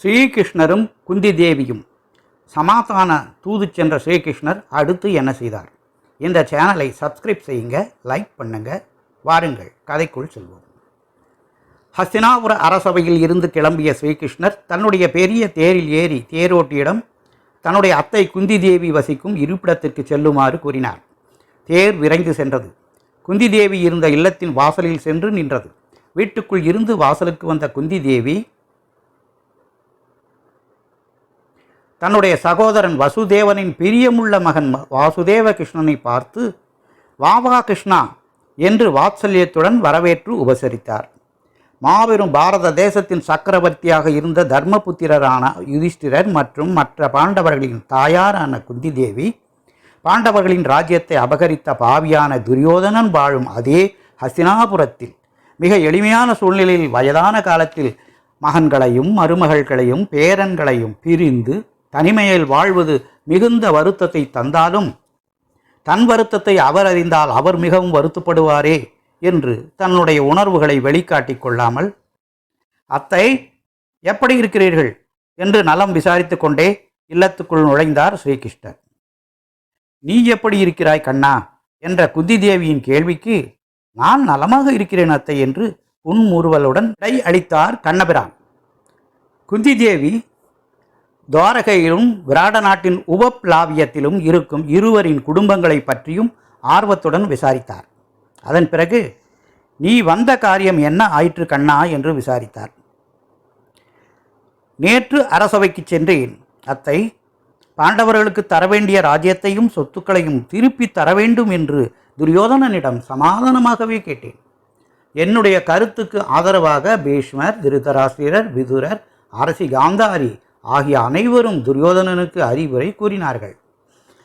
ஸ்ரீகிருஷ்ணரும் குந்தி தேவியும் சமாதான தூது சென்ற ஸ்ரீகிருஷ்ணர் அடுத்து என்ன செய்தார்? இந்த சேனலை சப்ஸ்கிரைப் செய்யுங்க லைக் பண்ணுங்க வாருங்கள். கதைக்குள் செல்வோம். ஹஸ்தினாபுர அரசவையில் இருந்து கிளம்பிய ஸ்ரீகிருஷ்ணர் தன்னுடைய பெரிய தேரில் ஏறி தேரோட்டியிடம் தன்னுடைய அத்தை குந்தி தேவி வசிக்கும் இருப்பிடத்திற்கு செல்லுமாறு கூறினார். தேர் விரைந்து சென்றது. குந்தி தேவி இருந்த இல்லத்தின் வாசலில் சென்று நின்றது. வீட்டுக்குள் இருந்து வாசலுக்கு வந்த குந்தி தேவி தன்னுடைய சகோதரன் வசுதேவனின் பிரியமுள்ள மகன் வாசுதேவ கிருஷ்ணனை பார்த்து வாவா கிருஷ்ணா என்று வாத்சல்யத்துடன் வரவேற்று உபசரித்தார். மாபெரும் பாரத தேசத்தின் சக்கரவர்த்தியாக இருந்த தர்மபுத்திரரான யுதிஷ்டிரர் மற்றும் மற்ற பாண்டவர்களின் தாயாரான குந்தி தேவி பாண்டவர்களின் ராஜ்யத்தை அபகரித்த பாவியான துரியோதனன் வாழும் அதே ஹசினாபுரத்தில் மிக எளிமையான சூழ்நிலையில் வயதான காலத்தில் மகன்களையும் மருமகள்களையும் பேரன்களையும் பிரிந்து தனிமையில் வாழ்வது மிகுந்த வருத்தத்தை தந்தாலும் தன் வருத்தத்தை அவர் அறிந்தால் அவர் மிகவும் வருத்தப்படுவாரே என்று தன்னுடைய உணர்வுகளை வெளிக்காட்டிக் கொள்ளாமல் அத்தை எப்படி இருக்கிறீர்கள்? என்று நலம் விசாரித்து கொண்டே இல்லத்துக்குள் நுழைந்தார் ஸ்ரீகிருஷ்ணர். நீ எப்படி இருக்கிறாய் கண்ணா? என்ற குந்தி தேவியின் கேள்விக்கு நான் நலமாக இருக்கிறேன் அத்தை என்று புன்முறுவலுடன் விடை அளித்தார் கண்ணபிரான். குந்தி தேவி துவாரகையிலும் விராட நாட்டின் உபப்ளாவியத்திலும் இருக்கும் இருவரின் குடும்பங்களை பற்றியும் ஆர்வத்துடன் விசாரித்தார். அதன் பிறகு நீ வந்த காரியம் என்ன ஆயிற்று கண்ணா? என்று விசாரித்தார். நேற்று அரசவைக்கு சென்றேன். அத்தை பாண்டவர்களுக்கு தர வேண்டிய ராஜ்யத்தையும் சொத்துக்களையும் திருப்பி தர வேண்டும் என்று துரியோதனனிடம் சமாதானமாகவே கேட்டேன். என்னுடைய கருத்துக்கு ஆதரவாக பீஷ்மர் திருதராசிரர் விதுரர் அரசி காந்தாரி ஆகிய அனைவரும் துரியோதனனுக்கு அறிவுரை கூறினார்கள்.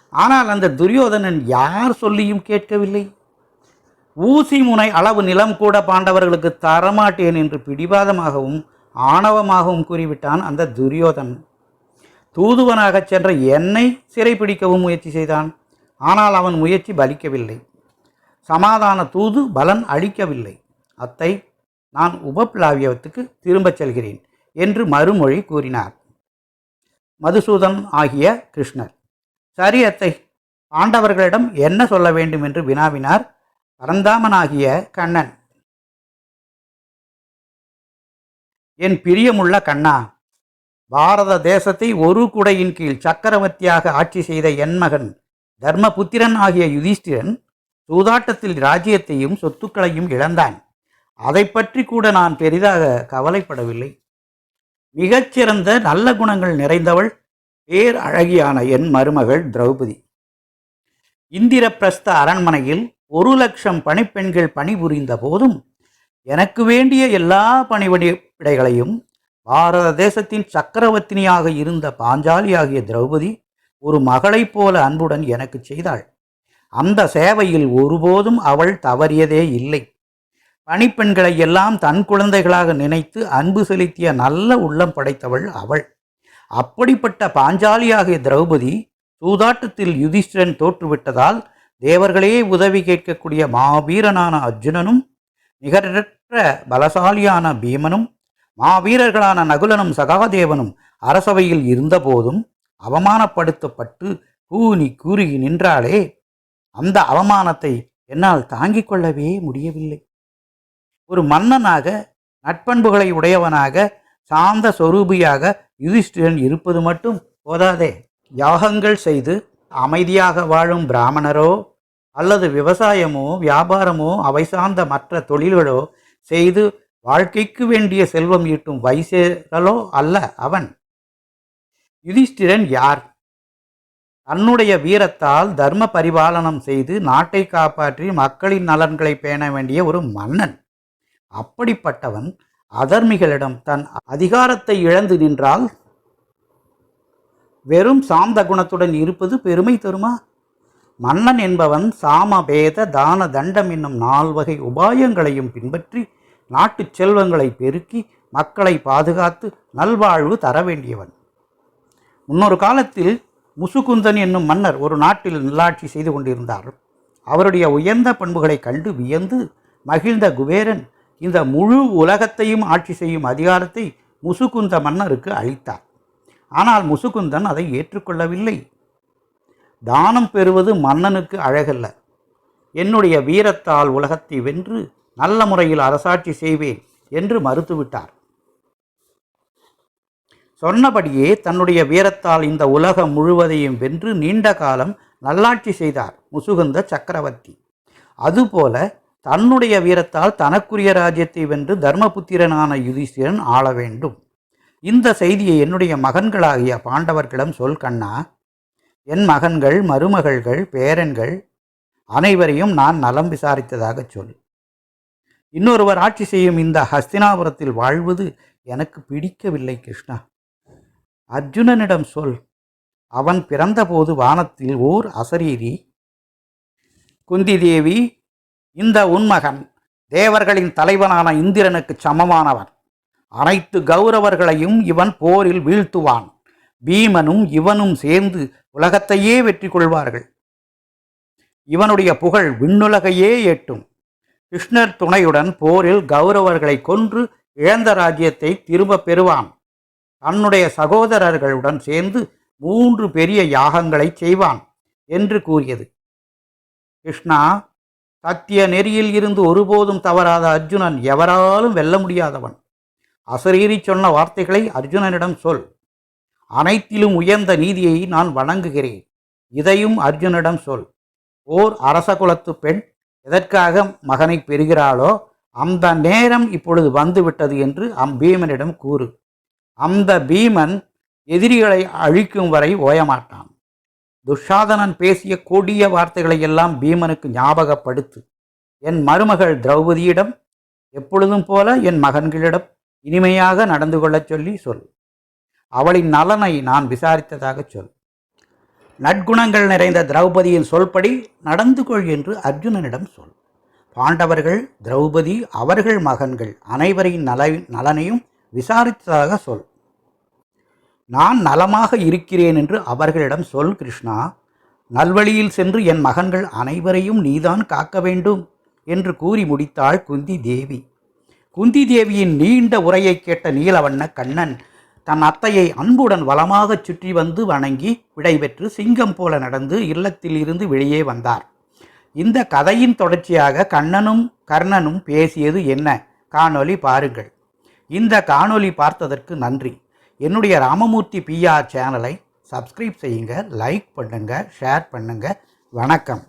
ஆனால் அந்த துரியோதனன் யார் சொல்லியும் கேட்கவில்லை. ஊசி முனை அளவு நிலம் கூட பாண்டவர்களுக்கு தரமாட்டேன் என்று பிடிவாதமாகவும் ஆணவமாகவும் கூறிவிட்டான் அந்த துரியோதன். தூதுவனாகச் சென்ற என்னை சிறைப்பிடிக்கவும் முயற்சி செய்தான். ஆனால் அவன் முயற்சி பலிக்கவில்லை. சமாதான தூது பலன் அளிக்கவில்லை. அத்தை நான் உபப்ளாவியத்துக்கு திரும்பச் செல்கிறேன் என்று மறுமொழி கூறினார். மதுசூதன் ஆகிய கிருஷ்ணர். சரி அத்தை பாண்டவர்களிடம் என்ன சொல்ல வேண்டும் என்று வினாவினார் பரந்தாமனாகிய கண்ணன். என் பிரியமுள்ள கண்ணா பாரத தேசத்தை ஒரு குடையின் கீழ் சக்கரவர்த்தியாக ஆட்சி செய்த என் மகன் தர்மபுத்திரன் ஆகிய யுதிஷ்டிரன் சூதாட்டத்தில் ராஜ்யத்தையும் சொத்துக்களையும் இழந்தான். அதை பற்றி கூட நான் பெரிதாக கவலைப்படவில்லை. மிகச்சிறந்த நல்ல குணங்கள் நிறைந்தவள் பேர் அழகியான என் மருமகள் திரௌபதி. இந்திரபிரஸ்த அரண்மனையில் ஒரு லட்சம் பணிப்பெண்கள் பணிபுரிந்த போதும் எனக்கு வேண்டிய எல்லா பணிபடிப்பிடைகளையும் பாரத தேசத்தின் சக்கரவர்த்தினியாக இருந்த பாஞ்சாலி ஆகிய திரௌபதி ஒரு மகளைப் போல அன்புடன் எனக்கு செய்தாள். அந்த சேவையில் ஒருபோதும் அவள் தவறியதே இல்லை. கணிப்பெண்களை எல்லாம் தன் குழந்தைகளாக நினைத்து அன்பு செலுத்திய நல்ல உள்ளம் படைத்தவள் அவள். அப்படிப்பட்ட பாஞ்சாலியாகிய திரௌபதி சூதாட்டத்தில் யுதிஷ்டிரன் தோற்றுவிட்டதால் தேவர்களே உதவி கேட்கக்கூடிய மாவீரனான அர்ஜுனனும் நிகரற்ற பலசாலியான பீமனும் மாவீரர்களான நகுலனும் சகாதேவனும் அரசவையில் இருந்தபோதும் அவமானப்படுத்தப்பட்டு கூனி கூறுகி நின்றாலே அந்த அவமானத்தை என்னால் தாங்கிக் கொள்ளவே முடியவில்லை. ஒரு மன்னனாக நட்பண்புகளை உடையவனாக சாந்த சொரூபியாக யுதிஷ்டிரன் இருப்பது மட்டும் போதாதே. யாகங்கள் செய்து அமைதியாக வாழும் பிராமணரோ அல்லது விவசாயமோ வியாபாரமோ அவை சார்ந்த மற்ற தொழில்களோ செய்து வாழ்க்கைக்கு வேண்டிய செல்வம் ஈட்டும் வைசேரலோ அல்ல அவன். யுதிஷ்டிரன் யார்? தன்னுடைய வீரத்தால் தர்ம பரிபாலனம் செய்து நாட்டை காப்பாற்றி மக்களின் நலன்களை பேண வேண்டிய ஒரு மன்னன். அப்படிப்பட்டவன் அதர்மிகளிடம் தன் அதிகாரத்தை இழந்து நின்றால் வெறும் சாந்த குணத்துடன் இருப்பது பெருமை தருமா? மன்னன் என்பவன் சாம பேத தான தண்டம் என்னும் நால்வகை உபாயங்களையும் பின்பற்றி நாட்டுச் செல்வங்களை பெருக்கி மக்களை பாதுகாத்து நல்வாழ்வு தர வேண்டியவன். முன்னொரு காலத்தில் முசுகுந்தன் என்னும் மன்னர் ஒரு நாட்டில் நல்லாட்சி செய்து கொண்டிருந்தார். அவருடைய உயர்ந்த பண்புகளை கண்டு வியந்து மகிழ்ந்த குபேரன் இந்த முழு உலகத்தையும் ஆட்சி செய்யும் அதிகாரத்தை முசுகுந்த மன்னருக்கு அளித்தார். ஆனால் முசுகுந்தன் அதை ஏற்றுக்கொள்ளவில்லை. தானம் பெறுவது மன்னனுக்கு அழகல்ல. என்னுடைய வீரத்தால் உலகத்தை வென்று நல்ல முறையில் அரசாட்சி செய்வேன் என்று மறுத்துவிட்டார். சொன்னபடியே தன்னுடைய வீரத்தால் இந்த உலகம் முழுவதையும் வென்று நீண்ட காலம் நல்லாட்சி செய்தார் முசுகுந்த சக்கரவர்த்தி. அதுபோல தன்னுடைய வீரத்தால் தனக்குரிய ராஜ்யத்தை வென்று தர்மபுத்திரனான யுதிஷ்டிரன் ஆள வேண்டும். இந்த செய்தியை என்னுடைய மகன்களாகிய பாண்டவர்களிடம் சொல் கண்ணா. என் மகன்கள் மருமகள்கள் பேரன்கள் அனைவரையும் நான் நலம் விசாரித்ததாகச் சொல். இன்னொருவர் ஆட்சி செய்யும் இந்த ஹஸ்தினாபுரத்தில் வாழ்வது எனக்கு பிடிக்கவில்லை கிருஷ்ணா. அர்ஜுனனிடம் சொல். அவன் பிறந்தபோது வானத்தில் ஓர் அசரீரி. குந்தி தேவி இந்த உன்மகன் தேவர்களின் தலைவனான இந்திரனுக்கு சமமானவன். அனைத்து கௌரவர்களையும் இவன் போரில் வீழ்த்துவான். பீமனும் இவனும் சேர்ந்து உலகத்தையே வெற்றி கொள்வார்கள். இவனுடைய புகழ் விண்ணுலகையே எட்டும் கிருஷ்ணர் துணையுடன் போரில் கௌரவர்களை கொன்று இழந்த ராஜ்யத்தை திரும்பப் பெறுவான். தன்னுடைய சகோதரர்களுடன் சேர்ந்து மூன்று பெரிய யாகங்களை செய்வான் என்று கூறியது. கிருஷ்ணா சத்திய நெறியில் இருந்து ஒருபோதும் தவறாத அர்ஜுனன் எவராலும் வெல்ல முடியாதவன். அசரீரி சொன்ன வார்த்தைகளை அர்ஜுனனிடம் சொல். அனைத்திலும் உயர்ந்த நீதியை நான் வணங்குகிறேன். இதையும் அர்ஜுனிடம் சொல். ஓர் அரச குலத்து பெண் எதற்காக மகனை பெறுகிறாளோ அந்த நேரம் இப்பொழுது வந்துவிட்டது என்று அம்பீமனிடம் கூறு. அந்த பீமன் எதிரிகளை அழிக்கும் வரை ஓயமாட்டான். துஷாதனன் பேசிய கொடிய வார்த்தைகளை எல்லாம் பீமனுக்கு ஞாபகப்படுத்து. என் மருமகள் திரௌபதியிடம் எப்பொழுதும் போல என் மகன்களிடம் இனிமையாக நடந்து கொள்ளச் சொல்லி சொல். அவளின் நலனை நான் விசாரித்ததாகச் சொல். நற்குணங்கள் நிறைந்த திரௌபதியின் சொல்படி நடந்து கொள் என்று அர்ஜுனனிடம் சொல். பாண்டவர்கள் திரௌபதி அவர்கள் மகன்கள் அனைவரின் நல நலனையும் விசாரித்ததாக சொல். நான் நலமாக இருக்கிறேன் என்று அவர்களிடம் சொல் கிருஷ்ணா நல்வழியில் சென்று என் மகன்கள் அனைவரையும் நீதான் காக்க வேண்டும் என்று கூறி முடித்தாள் குந்தி தேவி. குந்தி தேவியின் நீண்ட உரையை கேட்ட நீலவண்ண கண்ணன் தன் அத்தையை அன்புடன் வளமாகச் சுற்றி வந்து வணங்கி விடைபெற்று சிங்கம் போல நடந்து இல்லத்தில் இருந்து வெளியே வந்தார். இந்த கதையின் தொடர்ச்சியாக கண்ணனும் கர்ணனும் பேசியது என்ன? காணொலி பாருங்கள். இந்த காணொலி பார்த்ததற்கு நன்றி. என்னுடைய ராமமூர்த்தி பிஆர் சேனலை சப்ஸ்கிரைப் செய்யுங்க லைக் பண்ணுங்கள் ஷேர் பண்ணுங்கள் வணக்கம்.